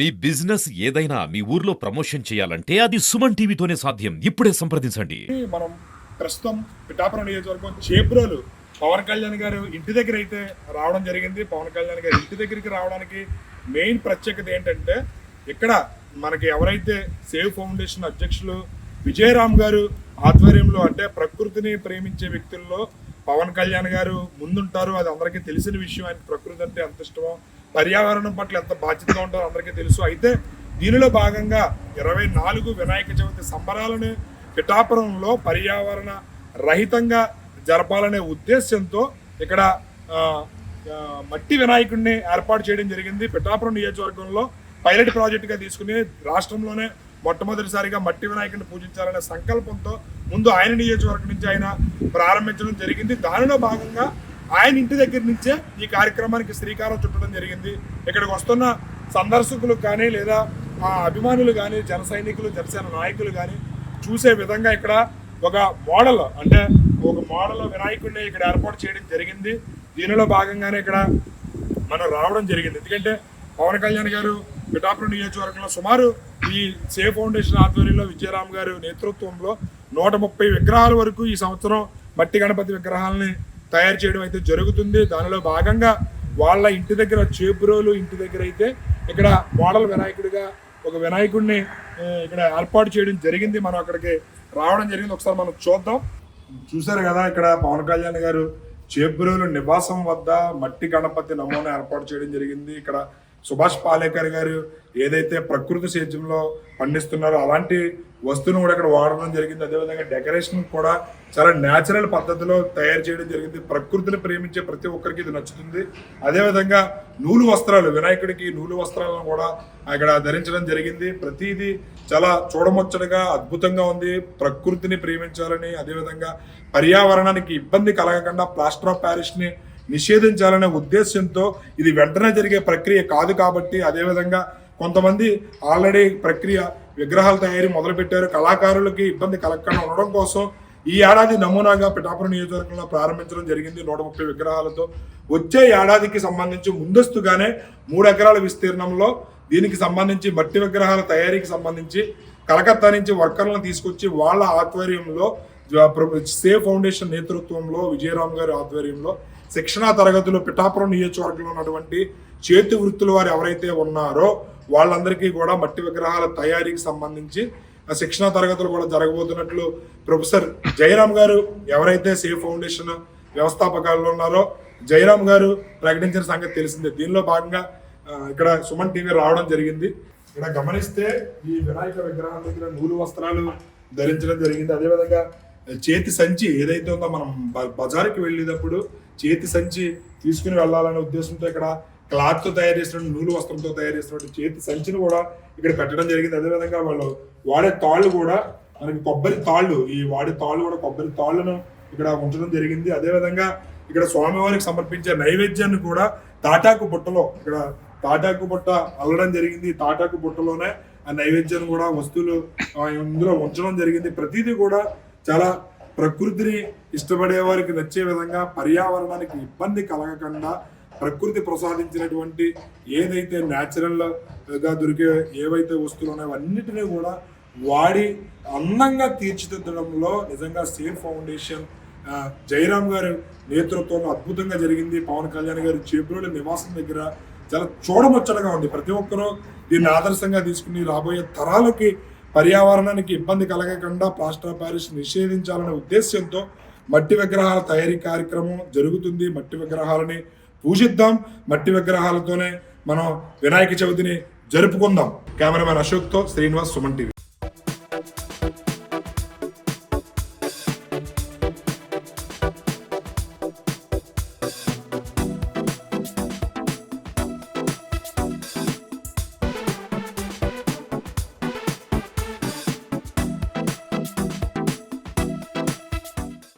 మీ business ఏదైనా మీ ఊర్లో promotion చేయాలంటే అది సుమన్ టీవీతోనే సాధ్యం. ఇప్పుడే సంప్రదించండి. మనం ప్రస్తుతం పిఠాపురం నియోజకవర్గం చేబ్రోలు పవన్ కళ్యాణ్ గారు ఇంటి దగ్గర అయితే రావడం జరిగింది. పవన్ కళ్యాణ్ గారు ఇంటి దగ్గరికి రావడానికి మెయిన్ ప్రత్యేకత ఏంటంటే ఇక్కడ మనకి ఎవరైతే సేవ్ ఫౌండేషన్ అధ్యక్షులు విజయరామ్ గారు ఆధ్వర్యంలో అంటే ప్రకృతిని ప్రేమించే వ్యక్తుల్లో పవన్ కళ్యాణ్ గారు ముందుంటారు. అది అందరికీ తెలిసిన విషయం. ఆయన ప్రకృతి అంటే ఎంత ఇష్టమో పర్యావరణం పట్ల ఎంత బాధ్యతగా ఉంటారో అందరికీ తెలుసు. అయితే దీనిలో భాగంగా ఇరవై నాలుగు వినాయక చవితి సంబరాలను పిఠాపురంలో పర్యావరణ రహితంగా జరపాలనే ఉద్దేశంతో ఇక్కడ మట్టి వినాయకుడిని ఏర్పాటు చేయడం జరిగింది. పిఠాపురం నియోజకవర్గంలో పైలట్ ప్రాజెక్టుగా తీసుకుని రాష్ట్రంలోనే మొట్టమొదటిసారిగా మట్టి వినాయకుడిని పూజించాలనే సంకల్పంతో ముందు ఆయన నియోజకవర్గం నుంచి ఆయన ప్రారంభించడం జరిగింది. దానిలో భాగంగా ఆయన ఇంటి దగ్గర నుంచే ఈ కార్యక్రమానికి శ్రీకారం చుట్టడం జరిగింది. ఇక్కడికి వస్తున్న సందర్శకులు కానీ లేదా ఆ అభిమానులు కానీ జన సైనికులు జనసేన నాయకులు కానీ చూసే విధంగా ఇక్కడ ఒక మోడల్ అంటే ఒక మోడల్ వినాయకుడిని ఇక్కడ ఏర్పాటు చేయడం జరిగింది. దీనిలో భాగంగానే ఇక్కడ మనం రావడం జరిగింది. ఎందుకంటే పవన్ కళ్యాణ్ గారు పిఠాపురం నియోజకవర్గంలో సుమారు ఈ సేఫ్ ఫౌండేషన్ ఆధ్వర్యంలో విజయరామ్ గారు నేతృత్వంలో నూట ముప్పై విగ్రహాల వరకు ఈ సంవత్సరం మట్టి గణపతి విగ్రహాలని తయారు చేయడం అయితే జరుగుతుంది. దానిలో భాగంగా వాళ్ళ ఇంటి దగ్గర చేపురోలు ఇంటి దగ్గర అయితే ఇక్కడ మోడల్ వినాయకుడిగా ఒక వినాయకుడిని ఇక్కడ ఏర్పాటు చేయడం జరిగింది. మనం అక్కడికి రావడం జరిగింది. ఒకసారి మనం చూద్దాం. చూశారు కదా ఇక్కడ పవన్ కళ్యాణ్ గారు చేబ్రోలు నివాసం వద్ద మట్టి గణపతి నమూనా ఏర్పాటు చేయడం జరిగింది. ఇక్కడ సుభాష్ పాలేకర్ గారు ఏదైతే ప్రకృతి సేద్యంలో పండిస్తున్నారో అలాంటి వస్తువును కూడా ఇక్కడ వాడడం జరిగింది. అదేవిధంగా డెకరేషన్ కూడా చాలా న్యాచురల్ పద్ధతిలో తయారు చేయడం జరిగింది. ప్రకృతిని ప్రేమించే ప్రతి ఒక్కరికి ఇది నచ్చుతుంది. అదేవిధంగా నూలు వస్త్రాలు వినాయకుడికి నూలు వస్త్రాలను కూడా అక్కడ ధరించడం జరిగింది. ప్రతిదీ చాలా చూడముచ్చటగా అద్భుతంగా ఉంది. ప్రకృతిని ప్రేమించాలని అదేవిధంగా పర్యావరణానికి ఇబ్బంది కలగకుండా ప్లాస్టర్ ఆఫ్ ప్యారిస్ని నిషేధించాలనే ఉద్దేశంతో ఇది వెంటనే జరిగే ప్రక్రియ కాదు కాబట్టి అదేవిధంగా కొంతమంది ఆల్రెడీ ప్రక్రియ విగ్రహాల తయారీ మొదలుపెట్టారు. కళాకారులకి ఇబ్బంది కలగకుండా ఉండడం కోసం ఈ ఏడాది నమూనాగా పిఠాపురం నియోజకవర్గంలో ప్రారంభించడం జరిగింది. నూట ముప్పై విగ్రహాలతో వచ్చే ఏడాదికి సంబంధించి ముందస్తుగానే మూడు ఎకరాల విస్తీర్ణంలో దీనికి సంబంధించి మట్టి విగ్రహాల తయారీకి సంబంధించి కలకత్తా నుంచి వర్కర్లను తీసుకొచ్చి వాళ్ళ ఆధ్వర్యంలో జ- ఫౌండేషన్ నేతృత్వంలో విజయరామ్ గారి ఆధ్వర్యంలో శిక్షణా తరగతులు పిఠాపురం నియోజకవర్గంలో ఉన్నటువంటి చేతి వృత్తుల వారు ఎవరైతే ఉన్నారో వాళ్ళందరికీ కూడా మట్టి విగ్రహాల తయారీకి సంబంధించి శిక్షణా తరగతులు కూడా జరగబోతున్నట్లు ప్రొఫెసర్ జయరామ్ గారు ఎవరైతే సేఫ్ ఫౌండేషన్ వ్యవస్థాపకాల్లో ఉన్నారో జయరామ్ గారు ప్రకటించిన సంగతి తెలిసిందే. దీనిలో భాగంగా ఇక్కడ సుమన్ టీవీ రావడం జరిగింది. ఇక్కడ గమనిస్తే ఈ వినాయక విగ్రహం దగ్గర నూలు వస్త్రాలు ధరించడం జరిగింది. అదేవిధంగా చేతి సంచి ఏదైతే ఉందో మనం బ- బజారుకి వెళ్ళేటప్పుడు చేతి సంచి తీసుకుని వెళ్ళాలనే ఉద్దేశంతో ఇక్కడ క్లాత్తో తయారు చేసినటువంటి నూలు వస్త్రంతో తయారు చేసినటువంటి చేతి సంచిని కూడా ఇక్కడ పెట్టడం జరిగింది. అదేవిధంగా వాళ్ళు వాడే తాళ్ళు కూడా మనకి కొబ్బరి తాళ్ళు ఈ వాడే తాళ్ళు కూడా కొబ్బరి తాళ్ళను ఇక్కడ ఉంచడం జరిగింది. అదేవిధంగా ఇక్కడ స్వామివారికి సమర్పించే నైవేద్యాన్ని కూడా తాటాకు బుట్టలో ఇక్కడ తాటాకు బుట్ట అల్లడం జరిగింది. తాటాకు బుట్టలోనే ఆ నైవేద్యాన్ని కూడా వస్తువులు ఇందులో ఉంచడం జరిగింది. ప్రతిదీ కూడా చాలా ప్రకృతిని ఇష్టపడే వారికి నచ్చే విధంగా పర్యావరణానికి ఇబ్బంది కలగకుండా ప్రకృతి ప్రసాదించినటువంటి ఏదైతే న్యాచురల్గా దొరికే ఏవైతే వస్తువులు ఉన్నాయో అన్నిటినీ కూడా వాడి అందంగా తీర్చిదిద్దడంలో నిజంగా సేఫ్ ఫౌండేషన్ జయరామ్ గారు నేతృత్వంలో అద్భుతంగా జరిగింది. పవన్ కళ్యాణ్ గారి చేబ్రోలి నివాసం దగ్గర చాలా చూడముచ్చటగా ఉంది. ప్రతి ఒక్కరూ దీన్ని ఆదర్శంగా తీసుకుని రాబోయే తరాలకి పర్యావరణానికి ఇబ్బంది కలగకుండా ప్లాస్టర్ ఆఫ్ ప్యారిస్ నిషేధించాలనే ఉద్దేశంతో మట్టి విగ్రహాల తయారీ కార్యక్రమం జరుగుతుంది. మట్టి విగ్రహాలని పూజిద్దాం. మట్టి విగ్రహాలతోనే మనం వినాయక చవితిని జరుపుకుందాం. కెమెరామెన్ అశోక్తో శ్రీనివాస్ సుమన్ టీవీ.